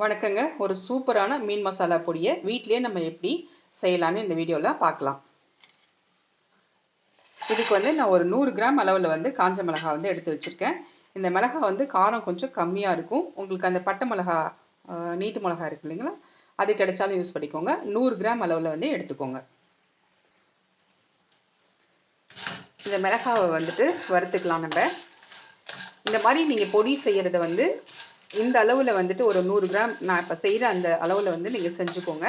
வணக்கங்க. ஒரு சூப்பரான மீன் மசாலா பொடியை வீட்டிலேயே நம்ம எப்படி செய்யலான்னு இந்த வீடியோவில் பார்க்கலாம். இதுக்கு வந்து நான் ஒரு நூறு கிராம் அளவில் வந்து காஞ்ச மிளகா வந்து எடுத்து வச்சுருக்கேன். இந்த மிளகா வந்து காரம் கொஞ்சம் கம்மியாக இருக்கும். உங்களுக்கு அந்த பட்டை மிளகா நீட்டு மிளகா இருக்கு இல்லைங்களா? அது கிடைச்சாலும் யூஸ் பண்ணிக்கோங்க. நூறு கிராம் அளவில் வந்து எடுத்துக்கோங்க. இந்த மிளகாவை வந்துட்டு வறுத்துக்கலாம் நம்ம. இந்த மாதிரி நீங்கள் பொடி செய்கிறத வந்து இந்த அளவில் வந்துட்டு ஒரு நூறு கிராம் நான் இப்போ செய்கிற அந்த அளவில் வந்து நீங்கள் செஞ்சுக்கோங்க.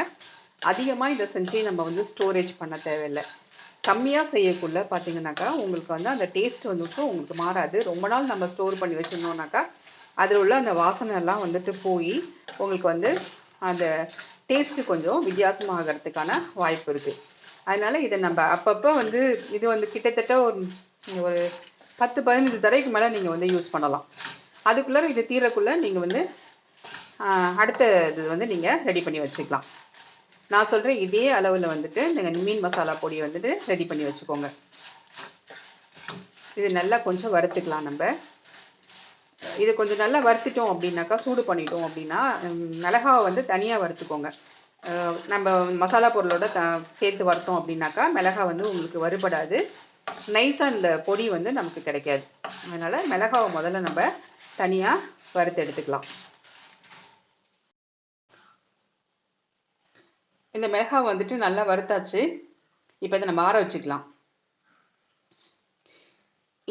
அதிகமாக இதை செஞ்சு நம்ம வந்து ஸ்டோரேஜ் பண்ண தேவையில்லை. கம்மியாக செய்யக்குள்ள பார்த்தீங்கன்னாக்கா உங்களுக்கு வந்து அந்த டேஸ்ட் வந்துட்டு உங்களுக்கு மாறாது. ரொம்ப நாள் நம்ம ஸ்டோர் பண்ணி வச்சுருந்தோம்னாக்கா அதில் உள்ள அந்த வாசனை எல்லாம் வந்துட்டு போய் உங்களுக்கு வந்து அந்த டேஸ்ட்டு கொஞ்சம் வித்தியாசமாகிறதுக்கான வாய்ப்பு இருக்குது அதனால் இதை நம்ம அப்பப்போ வந்து இது வந்து கிட்டத்தட்ட ஒரு ஒரு பத்து பதினஞ்சு தடவைக்கு மேலே நீங்கள் வந்து யூஸ் பண்ணலாம். அதுக்குள்ளே இது தீரக்குள்ளே நீங்கள் வந்து அடுத்த இது வந்து நீங்கள் ரெடி பண்ணி வச்சுக்கலாம். நான் சொல்கிற இதே அளவில் வந்துட்டு நீங்கள் மீன் மசாலா பொடியை வந்துட்டு ரெடி பண்ணி வச்சுக்கோங்க. இது நல்லா கொஞ்சம் வறுத்துக்கலாம் நம்ம. இது கொஞ்சம் நல்லா வறுத்துட்டோம் அப்படின்னாக்கா சூடு பண்ணிட்டோம் அப்படின்னா மிளகாவை வந்து தனியாக வறுத்துக்கோங்க. நம்ம மசாலா பொருளோட த சேர்த்து வறுத்தோம் அப்படின்னாக்கா மிளகா வந்து உங்களுக்கு வறுபடாது. நைஸாக இந்த பொடி வந்து நமக்கு கிடைக்காது. அதனால் மிளகாவை முதல்ல நம்ம தனியாக வறுத்து எடுத்துக்கலாம். இந்த மிளகாய் வந்துட்டு நல்லா வறுத்தாச்சு. இப்போ இதை நம்ம ஆற வச்சுக்கலாம்.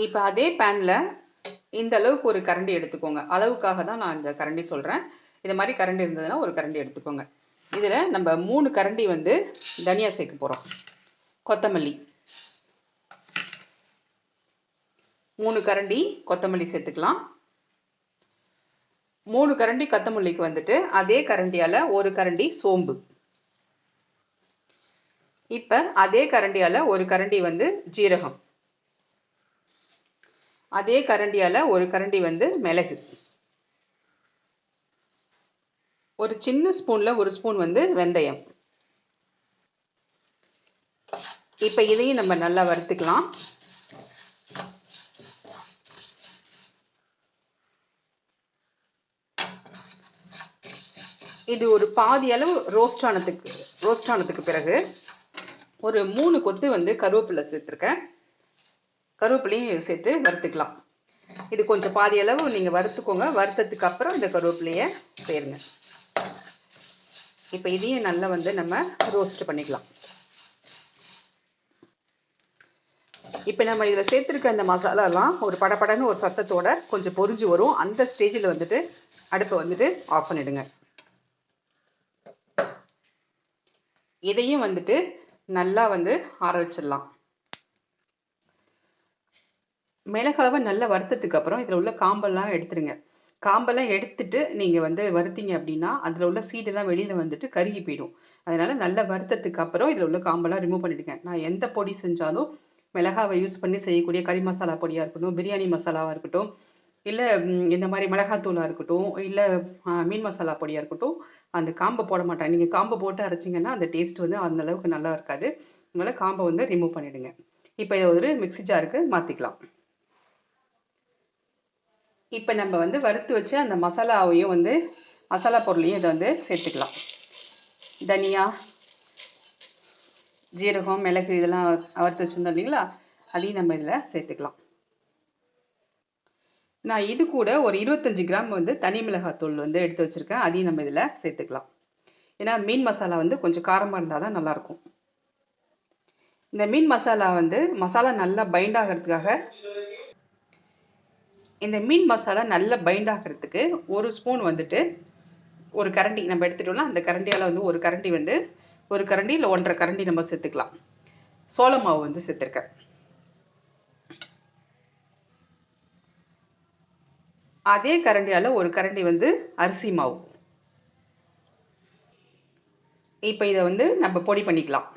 இப்போ அதே பேனில் இந்த அளவுக்கு ஒரு கரண்டி எடுத்துக்கோங்க. அளவுக்காக தான் நான் இந்த கரண்டி சொல்கிறேன் இது மாதிரி கரண்டி இருந்ததுன்னா ஒரு கரண்டி எடுத்துக்கோங்க. இதில் நம்ம மூணு கரண்டி வந்து தனியா சேர்க்க போகிறோம் கொத்தமல்லி. மூணு கரண்டி கொத்தமல்லி சேர்த்துக்கலாம். மூணு கரண்டி கத்தமல்லிக்கு வந்துட்டு அதே கரண்டியால் ஒரு கரண்டி சோம்பு. இப்போ அதே கரண்டியால் ஒரு கரண்டி வந்து ஜீரகம். அதே கரண்டியால் ஒரு கரண்டி வந்து மிளகு. ஒரு சின்ன ஸ்பூனில் ஒரு ஸ்பூன் வந்து வெந்தயம். இப்போ இதையும் நம்ம நல்லா வறுத்துக்கலாம். இது ஒரு பாதி அளவு ரோஸ்ட் ஆனதுக்கு ரோஸ்ட் ஆனதுக்கு பிறகு ஒரு மூணு கொத்து வந்து கருவேப்பிலை சேர்த்துருக்கேன். கருவேப்பிலையும் சேர்த்து வறுத்துக்கலாம். இது கொஞ்சம் பாதி அளவு நீங்கள் வறுத்துக்கோங்க. வறுத்ததுக்கு அப்புறம் இந்த கருவேப்பிலையை சேருங்க இப்போ இதையும் நல்லா வந்து நம்ம ரோஸ்ட் பண்ணிக்கலாம். இப்போ நம்ம இதில் சேர்த்துருக்க அந்த மசாலாலாம் ஒரு படபடன்னு ஒரு சத்தத்தோட கொஞ்சம் பொரிஞ்சு வரும். அந்த ஸ்டேஜில் வந்துட்டு அடுப்பை வந்துட்டு ஆஃப் பண்ணிடுங்க. இதையும் வந்துட்டு நல்லா வந்து ஆற வச்சிடலாம் மிளகாவை நல்லா வறுத்ததுக்கு அப்புறம் இதில் உள்ள காம்பெல்லாம் எடுத்துருங்க. காம்பெல்லாம் எடுத்துட்டு நீங்கள் வந்து வறுத்தீங்க அப்படின்னா அதில் உள்ள சீடெல்லாம் வெளியில் வந்துட்டு கருகி போயிடும். அதனால நல்லா வறுத்ததுக்கு அப்புறம் இதில் உள்ள காம்பெல்லாம் ரிமூவ் பண்ணிவிடுங்க நான் எந்த பொடி செஞ்சாலும் மிளகாவை யூஸ் பண்ணி செய்யக்கூடிய கறி மசாலா பொடியாக இருக்கட்டும் பிரியாணி மசாலாவாக இருக்கட்டும் இல்லை இந்த மாதிரி மிளகாத்தூளாக இருக்கட்டும் இல்லை மீன் மசாலா பொடியாக இருக்கட்டும் அந்த காம்பை போட மாட்டேன். நீங்கள் காம்பை போட்டு அரைச்சிங்கன்னா அந்த டேஸ்ட் வந்து அந்த அளவுக்கு நல்லா இருக்காது. அதனால் காம்பை வந்து ரிமூவ் பண்ணிவிடுங்க இப்போ இதை ஒரு மிக்ஸி ஜாருக்கு மாற்றிக்கலாம் இப்போ நம்ம வந்து வறுத்து வச்சு அந்த மசாலாவையும் வந்து மசாலா பொருளையும் இதை வந்து சேர்த்துக்கலாம். தனியா ஜீரகம் மிளகு இதெல்லாம் வறுத்து வச்சுருந்தோம் இல்லைங்களா? அதையும் நம்ம இதில் சேர்த்துக்கலாம். நான் இது கூட ஒரு இருபத்தஞ்சி கிராம் வந்து தனி மிளகாத்தூள் வந்து எடுத்து வச்சுருக்கேன். அதையும் நம்ம இதில் சேர்த்துக்கலாம். ஏன்னா மீன் மசாலா வந்து கொஞ்சம் காரமாக இருந்தால் தான் நல்லாயிருக்கும். இந்த மீன் மசாலா வந்து மசாலா நல்லா பைண்ட் ஆகிறதுக்காக இந்த மீன் மசாலா நல்லா பைண்ட் ஆகிறதுக்கு ஒரு ஸ்பூன் வந்துட்டு ஒரு கரண்டி நம்ம எடுத்துட்டோம்னா அந்த கரண்டியால் வந்து ஒரு கரண்டி வந்து ஒரு கரண்டி இல்லை ஒன்றரை கரண்டி நம்ம சேர்த்துக்கலாம். சோள மாவு வந்து சேர்த்துருக்கேன். அதே கரண்டியால் ஒரு கரண்டி வந்து அரிசி மாவு. இப்போ இதை வந்து நம்ம பொடி பண்ணிக்கலாம்.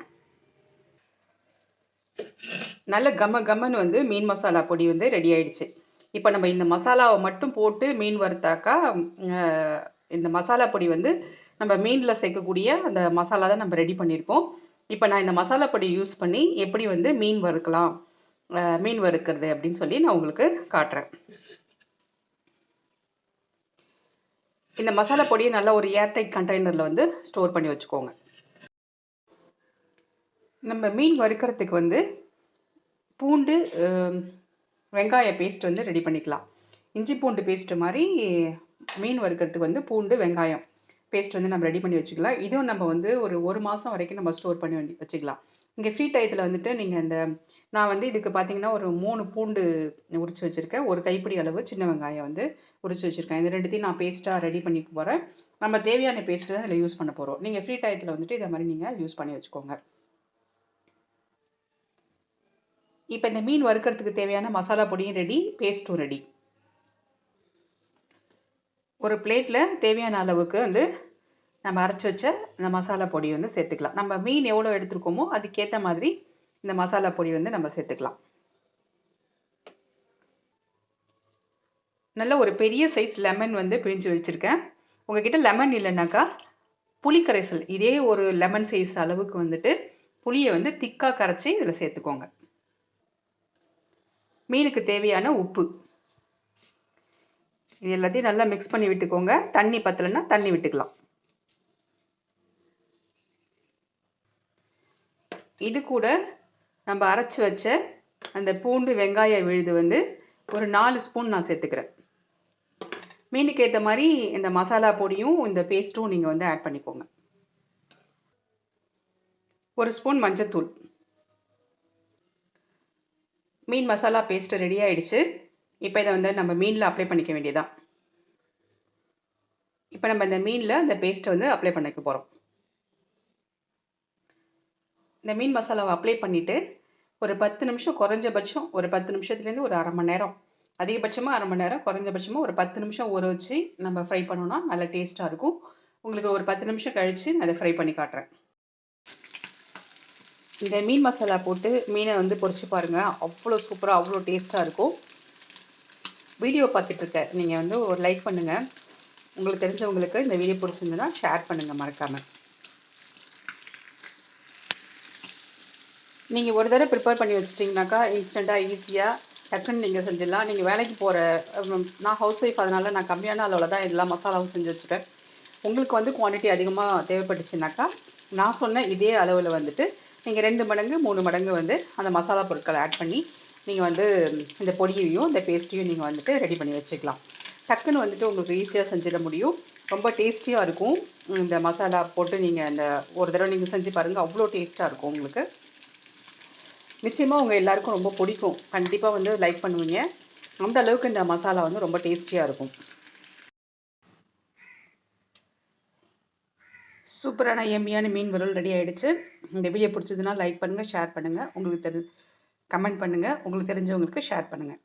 நல்ல கம கமன்னு வந்து மீன் மசாலா பொடி வந்து ரெடி ஆயிடுச்சு. இப்போ நம்ம இந்த மசாலாவை மட்டும் போட்டு மீன் வறுத்தாக்கா இந்த மசாலா பொடி வந்து நம்ம மீனில் சேர்க்கக்கூடிய அந்த மசாலா தான் நம்ம ரெடி பண்ணியிருக்கோம் இப்போ நான் இந்த மசாலா பொடி யூஸ் பண்ணி எப்படி வந்து மீன் வறுக்கலாம் மீன் வறுக்கிறது அப்படின்னு சொல்லி நான் உங்களுக்கு காட்டுறேன். இந்த மசாலா பொடியை நல்லா ஒரு ஏர்டைட் கண்டெய்னரில் வந்து ஸ்டோர் பண்ணி வச்சுக்கோங்க. நம்ம மீன் வறுக்கிறதுக்கு வந்து பூண்டு வெங்காய பேஸ்ட் வந்து ரெடி பண்ணிக்கலாம். இஞ்சி பூண்டு பேஸ்ட் மாதிரி மீன் வறுக்கிறதுக்கு வந்து பூண்டு வெங்காயம் பேஸ்ட் வந்து நம்ம ரெடி பண்ணி வச்சுக்கலாம். இதுவும் நம்ம வந்து ஒரு ஒரு மாதம் வரைக்கும் நம்ம ஸ்டோர் பண்ணி வச்சுக்கலாம். இங்கே ஃப்ரீ டயத்தில் வந்துட்டு நீங்கள் இந்த நான் வந்து இதுக்கு பார்த்தீங்கன்னா ஒரு மூணு பூண்டு உரிச்சு வச்சுருக்கேன். ஒரு கைப்பிடி அளவு சின்ன வெங்காயம் வந்து உரிச்சு வச்சுருக்கேன். இது ரெண்டுத்தையும் நான் பேஸ்ட்டாக ரெடி பண்ணி போகிறேன் நம்ம தேவையான பேஸ்ட்டு தான் இதில் யூஸ் பண்ண போகிறோம் நீங்கள் ஃப்ரீ டயத்தில் வந்துட்டு இதை மாதிரி நீங்கள் யூஸ் பண்ணி வச்சுக்கோங்க. இப்போ இந்த மீன் வறுக்கிறதுக்கு தேவையான மசாலா பொடியும் ரெடி பேஸ்ட்டும் ரெடி ஒரு பிளேட்டில் தேவையான அளவுக்கு வந்து நம்ம அரைச்சி வச்ச இந்த மசாலா பொடி வந்து சேர்த்துக்கலாம். நம்ம மீன் எவ்வளோ எடுத்துருக்கோமோ அதுக்கேற்ற மாதிரி இந்த மசாலா பொடி வந்து நம்ம சேர்த்துக்கலாம். நல்ல ஒரு பெரிய சைஸ் லெமன் வந்து பிழிஞ்சு வச்சுருக்கேன். உங்ககிட்ட லெமன் இல்லைனாக்கா புளிக்கரைசல் இதே ஒரு லெமன் சைஸ் அளவுக்கு வந்துட்டு புளியை வந்து திக்காக கரைச்சி இதில் சேர்த்துக்கோங்க. மீனுக்கு தேவையான உப்பு. இது எல்லாத்தையும் நல்லா மிக்ஸ் பண்ணி விட்டுக்கோங்க. தண்ணி பத்தலைன்னா தண்ணி விட்டுக்கலாம். இது கூட நம்ம அரைச்சி வச்ச அந்த பூண்டு வெங்காய விழுது வந்து ஒரு நாலு ஸ்பூன் நான் சேர்த்துக்கிறேன். மீனுக்கு ஏற்ற மாதிரி இந்த மசாலா பொடியும் இந்த பேஸ்ட்டும் நீங்கள் வந்து ஆட் பண்ணிக்கோங்க. ஒரு ஸ்பூன் மஞ்சத்தூள். மீன் மசாலா பேஸ்ட் ரெடி ஆயிடுச்சு. இப்போ இதை வந்து நம்ம மீனில் அப்ளை பண்ணிக்க வேண்டியதான் இப்போ நம்ம இந்த மீனில் அந்த பேஸ்ட்டை வந்து அப்ளை பண்ணிக்க போகிறோம் இந்த மீன் மசாலாவை அப்ளை பண்ணிவிட்டு ஒரு பத்து நிமிஷம் குறைஞ்சபட்சம் ஒரு பத்து நிமிஷத்துலேருந்து ஒரு அரை மணி நேரம். அதிகபட்சமாக அரை மணி நேரம் குறைஞ்சபட்சமாக ஒரு பத்து நிமிஷம் ஊற வச்சு நம்ம ஃப்ரை பண்ணோன்னா நல்லா டேஸ்ட்டாக இருக்கும். உங்களுக்கு ஒரு பத்து நிமிஷம் கழித்து நான் அதை ஃப்ரை பண்ணி காட்டுறேன். இந்த மீன் மசாலா போட்டு மீனை வந்து பொறிச்சு பாருங்கள் அவ்வளோ சூப்பராக அவ்வளோ டேஸ்ட்டாக இருக்கும். வீடியோ பார்த்துட்ருக்க நீங்கள் வந்து ஒரு லைக் பண்ணுங்கள் உங்களுக்கு தெரிஞ்சவங்களுக்கு இந்த வீடியோ பிடிச்சிருந்ததுன்னா ஷேர் பண்ணுங்கள் மறக்காமல் நீங்கள் ஒரு தடவை ப்ரிப்பேர் பண்ணி வச்சிட்டிங்கனாக்கா இன்ஸ்டண்ட்டாக ஈஸியாக டக்குன்னு நீங்கள் செஞ்சிடலாம். நீங்கள் வேலைக்கு போகிற நான் ஹவுஸ் ஒய்ஃப் அதனால் நான் கம்மியான அளவில் தான் எல்லா மசாலாவும் செஞ்சு வச்சுப்பேன். உங்களுக்கு வந்து குவான்டிட்டி அதிகமாக தேவைப்பட்டுச்சுனாக்கா நான் சொன்ன இதே அளவில் வந்துட்டு நீங்கள் ரெண்டு மடங்கு மூணு மடங்கு வந்து அந்த மசாலா பொருட்களை ஆட் பண்ணி நீங்கள் வந்து இந்த பொடியையும் இந்த பேஸ்ட்டையும் நீங்கள் வந்துட்டு ரெடி பண்ணி வச்சுக்கலாம். டக்குன்னு வந்துட்டு உங்களுக்கு ஈஸியாக செஞ்சிட முடியும். ரொம்ப டேஸ்டியாக இருக்கும். இந்த மசாலா போட்டு நீங்கள் இந்த ஒரு தடவை நீங்கள் செஞ்சு பாருங்கள் அவ்வளோ டேஸ்ட்டாக இருக்கும் உங்களுக்கு. நிச்சயமாக உங்கள் எல்லாருக்கும் ரொம்ப பிடிக்கும். கண்டிப்பாக வந்து லைக் பண்ணுவீங்க. அந்த அளவுக்கு இந்த மசாலா வந்து ரொம்ப டேஸ்டியாக இருக்கும். சூப்பரான எம்மியான மீன் வறுவல் ரெடி ஆகிடுச்சு இந்த வீடியோ பிடிச்சதுன்னா லைக் பண்ணுங்கள் ஷேர் பண்ணுங்கள் உங்களுக்கு தெரி கமெண்ட் பண்ணுங்கள் உங்களுக்கு தெரிஞ்சவங்களுக்கு ஷேர் பண்ணுங்கள்